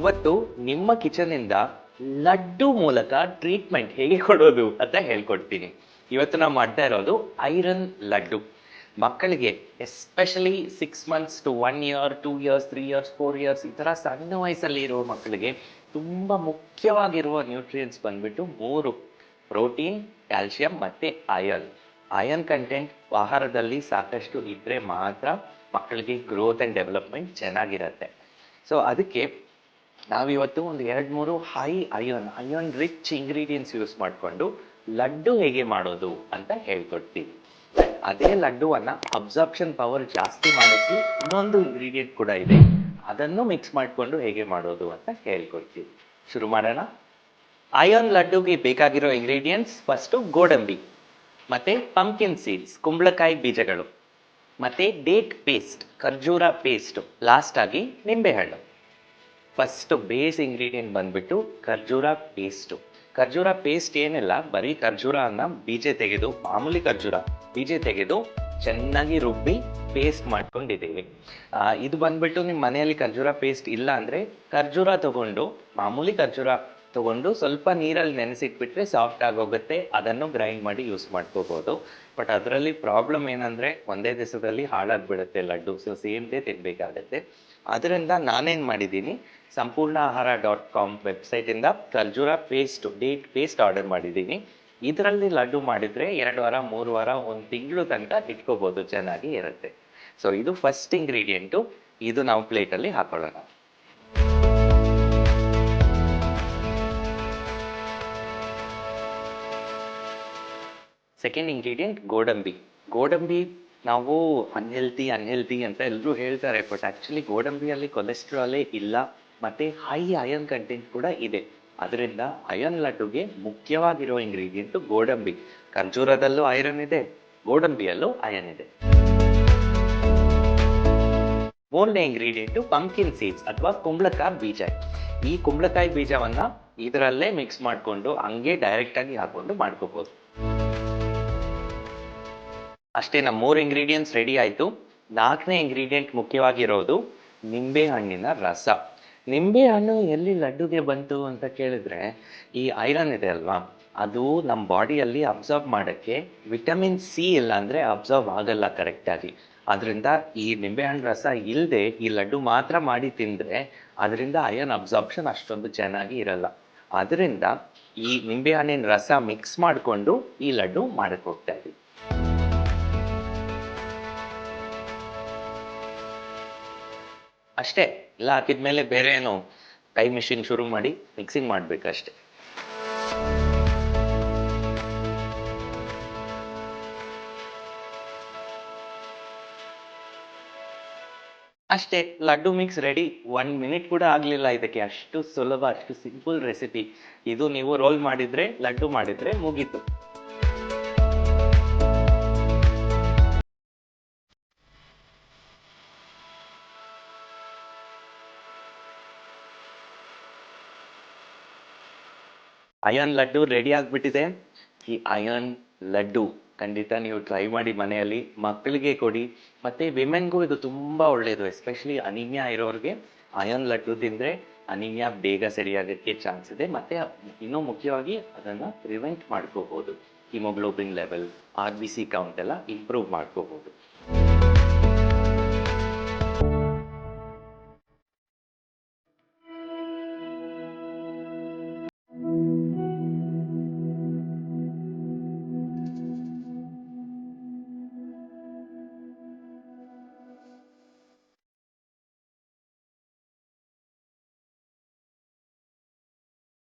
ಇವತ್ತು ನಿಮ್ಮ ಕಿಚನ್ ಇಂದ ಲಡ್ಡು ಮೂಲಕ ಟ್ರೀಟ್ಮೆಂಟ್ ಹೇಗೆ ಕೊಡೋದು ಅಂತ ಹೇಳ್ಕೊಡ್ತೀನಿ. ಇವತ್ತು ನಾವು ಮಾಡ್ತಾ ಇರೋದು ಐರನ್ ಲಡ್ಡು. ಮಕ್ಕಳಿಗೆ especially six months to one year two years three years four years ಈ ಥರ ಸಣ್ಣ ವಯಸ್ಸಲ್ಲಿ ಇರುವ ಮಕ್ಕಳಿಗೆ ತುಂಬ ಮುಖ್ಯವಾಗಿರುವ ನ್ಯೂಟ್ರಿಯೆಂಟ್ಸ್ ಬಂದ್ಬಿಟ್ಟು ಮೂರು. ಪ್ರೋಟೀನ್, ಕ್ಯಾಲ್ಶಿಯಂ ಮತ್ತು ಅಯನ್ ಐರನ್ ಕಂಟೆಂಟ್ ಆಹಾರದಲ್ಲಿ ಸಾಕಷ್ಟು ಇದ್ದರೆ ಮಾತ್ರ ಮಕ್ಕಳಿಗೆ ಗ್ರೋತ್ ಆ್ಯಂಡ್ ಡೆವಲಪ್ಮೆಂಟ್ ಚೆನ್ನಾಗಿರುತ್ತೆ. ಸೊ ಅದಕ್ಕೆ ನಾವಿವತ್ತು ಒಂದು ಎರಡು ಮೂರು high iron iron rich ingredients use ಮಾಡಿಕೊಂಡು ಲಡ್ಡು ಹೇಗೆ ಮಾಡೋದು ಅಂತ ಹೇಳ್ಕೊಡ್ತೀವಿ ಅದೇ ಲಡ್ಡುವನ್ನ ಅಬ್ಸಾರ್ಪ್ಷನ್ ಪವರ್ ಜಾಸ್ತಿ ಮಾಡಿಸಿ ಇನ್ನೊಂದು ಇಂಗ್ರೀಡಿಯೆಂಟ್ ಕೂಡ ಇದೆ. ಅದನ್ನು ಮಿಕ್ಸ್ ಮಾಡಿಕೊಂಡು ಹೇಗೆ ಮಾಡೋದು ಅಂತ ಹೇಳ್ಕೊಡ್ತೀವಿ ಶುರು ಮಾಡೋಣ. ಅಯೋನ್ ಲಡ್ಡುಗೆ ಬೇಕಾಗಿರೋ ಇಂಗ್ರೀಡಿಯೆಂಟ್ಸ್ ಫಸ್ಟು ಗೋಡಂಬಿ, ಮತ್ತೆ ಪಂಕಿನ್ ಸೀಡ್ಸ್ ಕುಂಬಳಕಾಯಿ ಬೀಜಗಳು, ಮತ್ತೆ ಡೇಟ್ ಪೇಸ್ಟ್ ಖರ್ಜೂರ ಪೇಸ್ಟ್ ಲಾಸ್ಟಾಗಿ ನಿಂಬೆಹಣ್ಣು. ಫಸ್ಟ್ ಬೇಸ್ ಇಂಗ್ರೀಡಿಯೆಂಟ್ ಬಂದ್ಬಿಟ್ಟು ಖರ್ಜೂರ ಪೇಸ್ಟು ಖರ್ಜೂರ ಪೇಸ್ಟ್ ಏನಿಲ್ಲ, ಬರೀ ಖರ್ಜೂರನ ಬೀಜ ತೆಗೆದು, ಮಾಮೂಲಿ ಖರ್ಜೂರ ಬೀಜ ತೆಗೆದು ಚೆನ್ನಾಗಿ ರುಬ್ಬಿ ಪೇಸ್ಟ್ ಮಾಡ್ಕೊಂಡಿದ್ದೀವಿ. ಇದು ಬಂದ್ಬಿಟ್ಟು ನಿಮ್ಮ ಮನೆಯಲ್ಲಿ ಖರ್ಜೂರ ಪೇಸ್ಟ್ ಇಲ್ಲ ಅಂದರೆ ಖರ್ಜೂರ ತಗೊಂಡು ಮಾಮೂಲಿ ಖರ್ಜೂರ ತಗೊಂಡು ಸ್ವಲ್ಪ ನೀರಲ್ಲಿ ನೆನೆಸಿಟ್ಬಿಟ್ರೆ ಸಾಫ್ಟ್ ಆಗೋಗುತ್ತೆ. ಅದನ್ನು ಗ್ರೈಂಡ್ ಮಾಡಿ ಯೂಸ್ ಮಾಡ್ಕೋಬೋದು. ಬಟ್ ಅದರಲ್ಲಿ ಪ್ರಾಬ್ಲಮ್ ಏನಂದರೆ ಒಂದೇ ದಿವಸದಲ್ಲಿ ಹಾಳಾಗ್ಬಿಡುತ್ತೆ ಲಡ್ಡು. ಸೊ ಸೇಮ್ ಡೇ ತಿನ್ಬೇಕಾಗತ್ತೆ. ಅದರಿಂದ ನಾನೇನು ಮಾಡಿದ್ದೀನಿ? ಸಂಪೂರ್ಣ ಆಹಾರ ಡಾಟ್ ಕಾಮ್ ವೆಬ್ಸೈಟಿಂದ ಖರ್ಜೂರ ಪೇಸ್ಟ್, ಡೇಟ್ ಪೇಸ್ಟ್ ಆರ್ಡರ್ ಮಾಡಿದ್ದೀನಿ. ಇದರಲ್ಲಿ ಲಡ್ಡು ಮಾಡಿದರೆ ಎರಡು ವಾರ, ಮೂರು ವಾರ, ಒಂದು ತಿಂಗಳು ತನಕ ಇಟ್ಕೋಬೋದು. ಚೆನ್ನಾಗಿ ಇರುತ್ತೆ. ಸೊ ಇದು ಫಸ್ಟ್ ಇಂಗ್ರೀಡಿಯೆಂಟು. ಇದು ನಾವು ಪ್ಲೇಟಲ್ಲಿ ಹಾಕೊಳ್ಳೋಣ. ಸೆಕೆಂಡ್ ಇಂಗ್ರೀಡಿಯೆಂಟ್ ಗೋಡಂಬಿ. ಗೋಡಂಬಿ ನಾವು ಅನ್ಹೆಲ್ತಿ ಅನ್ಹೆಲ್ತಿ ಅಂತ ಎಲ್ಲರೂ ಹೇಳ್ತಾರೆ ಬಟ್ ಆ್ಯಕ್ಚುಲಿ ಗೋಡಂಬಿಯಲ್ಲಿ ಕೊಲೆಸ್ಟ್ರಾಲೇ ಇಲ್ಲ, ಮತ್ತು ಹೈ ಅಯನ್ ಕಂಟೆಂಟ್ ಕೂಡ ಇದೆ. ಅದರಿಂದ ಅಯನ್ ಲಡ್ಡುಗೆ ಮುಖ್ಯವಾಗಿರೋ ಇಂಗ್ರೀಡಿಯೆಂಟು ಗೋಡಂಬಿ. ಖರ್ಜೂರದಲ್ಲೂ ಐರನ್ ಇದೆ, ಗೋಡಂಬಿಯಲ್ಲೂ ಅಯನ್ ಇದೆ. ಮೂರನೇ ಇಂಗ್ರೀಡಿಯೆಂಟು ಪಂಕಿನ್ ಸೀಡ್ಸ್ ಅಥವಾ ಕುಂಬಳಕಾಯಿ ಬೀಜ. ಈ ಕುಂಬಳಕಾಯಿ ಬೀಜವನ್ನ ಇದರಲ್ಲೇ ಮಿಕ್ಸ್ ಮಾಡಿಕೊಂಡು ಹಂಗೆ ಡೈರೆಕ್ಟಾಗಿ ಹಾಕೊಂಡು ಮಾಡ್ಕೋಬೋದು. ಅಷ್ಟೇ ನಮ್ಮ ಮೂರು ಇಂಗ್ರೀಡಿಯೆಂಟ್ಸ್ ರೆಡಿ ಆಯಿತು. ನಾಲ್ಕನೇ ಇಂಗ್ರೀಡಿಯೆಂಟ್ ಮುಖ್ಯವಾಗಿರೋದು ನಿಂಬೆ ಹಣ್ಣಿನ ರಸ. ನಿಂಬೆ ಹಣ್ಣು ಎಲ್ಲಿ ಲಡ್ಡುಗೆ ಬಂತು ಅಂತ ಕೇಳಿದ್ರೆ ಈ ಐರನ್ ಇದೆ ಅಲ್ವಾ? ಅದು ನಮ್ಮ ಬಾಡಿಯಲ್ಲಿ ಅಬ್ಸರ್ವ್ ಮಾಡೋಕ್ಕೆ ವಿಟಮಿನ್ ಸಿ ಇಲ್ಲ ಅಂದರೆ ಅಬ್ಸರ್ವ್ ಆಗಲ್ಲ ಕರೆಕ್ಟಾಗಿ ಅದರಿಂದ ಈ ನಿಂಬೆಹಣ್ಣು ರಸ ಇಲ್ಲದೆ ಈ ಲಡ್ಡು ಮಾತ್ರ ಮಾಡಿ ತಿಂದರೆ ಅದರಿಂದ ಅಯನ್ ಅಬ್ಸಾರ್ಪ್ಷನ್ ಅಷ್ಟೊಂದು ಚೆನ್ನಾಗಿ ಇರಲ್ಲ. ಅದರಿಂದ ಈ ನಿಂಬೆಹಣ್ಣಿನ ರಸ ಮಿಕ್ಸ್ ಮಾಡಿಕೊಂಡು ಈ ಲಡ್ಡು ಮಾಡಕ್ಕೆ ಹೋಗ್ತಾ ಇದ್ದೀವಿ. ಅಷ್ಟೇ, ಇಲ್ಲ ಹಾಕಿದ್ಮೇಲೆ ಬೇರೆ ಏನು ಟೈಮ್ ಮಿಷಿನ್ ಶುರು ಮಾಡಿ ಮಿಕ್ಸಿಂಗ್ ಮಾಡಬೇಕಷ್ಟೆ ಅಷ್ಟೇ. Laddu mix ready one minute ಕೂಡ ಆಗಲಿಲ್ಲ ಇದಕ್ಕೆ. ಅಷ್ಟು ಸುಲಭ, ಅಷ್ಟು ಸಿಂಪಲ್ ರೆಸಿಪಿ ಇದು ನೀವು ರೋಲ್ ಮಾಡಿದ್ರೆ, ಲಡ್ಡು ಮಾಡಿದ್ರೆ ಮುಗೀತು. ಅಯಾನ್ ಲಡ್ಡು ರೆಡಿ ಆಗಿಬಿಟ್ಟಿದೆ. ಈ ಅಯನ್ ಲಡ್ಡು ಖಂಡಿತ ನೀವು ಟ್ರೈ ಮಾಡಿ ಮನೆಯಲ್ಲಿ, ಮಕ್ಕಳಿಗೆ ಕೊಡಿ. ಮತ್ತು ವಿಮೆನ್ಗೂ ಇದು ತುಂಬ ಒಳ್ಳೆಯದು ಎಸ್ಪೆಷಲಿ ಅನಿಮಿಯಾ ಇರೋರಿಗೆ. ಅಯನ್ ಲಡ್ಡು ತಿಂದರೆ ಅನಿಮಿಯಾ ಬೇಗ ಸರಿಯಾಗಕ್ಕೆ ಚಾನ್ಸ್ ಇದೆ. ಮತ್ತು ಇನ್ನೂ ಮುಖ್ಯವಾಗಿ ಅದನ್ನು ಪ್ರಿವೆಂಟ್ ಮಾಡ್ಕೋಬೋದು haemoglobin level R B C count ಎಲ್ಲ ಇಂಪ್ರೂವ್ ಮಾಡ್ಕೋಬೋದು